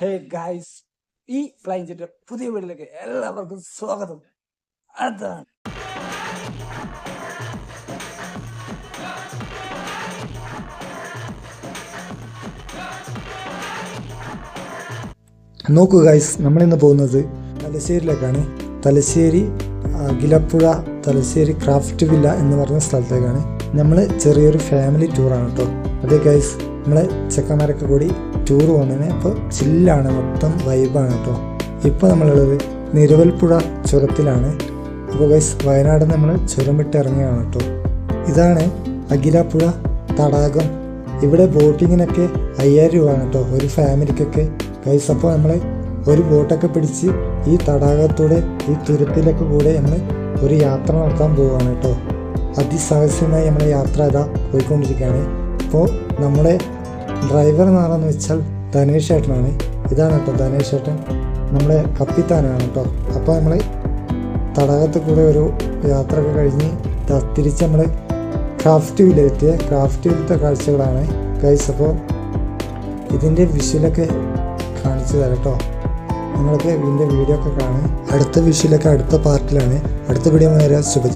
ഹേ guys ഈ flying jet പുതിയ വീട്ടിലേക്ക് എല്ലാവർക്കും സ്വാഗതം. അതാണ്. നോക്കൂ ഗായ്സ് നമ്മളിന്ന് പോകുന്നത് തലശ്ശേരിയിലേക്കാണ്. തലശ്ശേരി ഗിലപ്പുഴ തലശ്ശേരി ക്രാഫ്റ്റ് വില്ല എന്ന് പറഞ്ഞ സ്ഥലത്തേക്കാണ്. നമ്മൾ ചെറിയൊരു ഫാമിലി ടൂറാണ് കേട്ടോ. അതെ ഗൈസ് നമ്മളെ ചെക്കന്മാരൊക്കെ കൂടി ടൂർ പോകുന്നതിന് അപ്പോൾ ചില്ലാണ്. മൊത്തം വൈബാണ് കേട്ടോ ഇപ്പോൾ നമ്മളുള്ളത് നിരവൽപ്പുഴ ചുരത്തിലാണ്. അപ്പോൾ ഗൈസ് വയനാട് നമ്മൾ ചുരം വിട്ട് ഇറങ്ങുകയാണ് കേട്ടോ ഇതാണ് അഖിലാപ്പുഴ തടാകം. ഇവിടെ ബോട്ടിങ്ങിനൊക്കെ അയ്യായിരം രൂപയാണ് കേട്ടോ ഒരു ഫാമിലിക്കൊക്കെ. ഗൈസ് അപ്പോൾ നമ്മൾ ഒരു ബോട്ടൊക്കെ പിടിച്ച് ഈ തടാകത്തൂടെ ഈ തുരുത്തിലൊക്കെ കൂടെ നമ്മൾ ഒരു യാത്ര നടത്താൻ പോവുകയാണ് കേട്ടോ അതിസാഹസ്യമായി നമ്മൾ യാത്ര ഇതാ പോയിക്കൊണ്ടിരിക്കുകയാണ്. അപ്പോൾ നമ്മുടെ ഡ്രൈവർ എന്നാണെന്ന് വെച്ചാൽ ധനേഷ് ഏട്ടനാണ്. ഇതാണ് കേട്ടോ ധനേഷ് ഏട്ടൻ. നമ്മളെ കപ്പിത്താനാണ് കേട്ടോ. അപ്പോൾ നമ്മൾ തടാകത്തിൽ കൂടെ ഒരു യാത്രയൊക്കെ കഴിഞ്ഞ് തിരിച്ച് നമ്മൾ ക്രാഫ്റ്റ് വില്ലെത്തിയ ക്രാഫ്റ്റ് വില്ലത്തെ കാഴ്ചകളാണ്. ഗൈസ് അപ്പോൾ ഇതിന്റെ വിഷ്വലൊക്കെ കാണിച്ചു തരാം കേട്ടോ. നിങ്ങളൊക്കെ ഇതിന്റെ വീഡിയോ ഒക്കെ കാണുക. അടുത്ത വിഷ്വലൊക്കെ അടുത്ത പാർട്ടിലാണ്. അടുത്ത വീഡിയോ നേരെ ശുഭ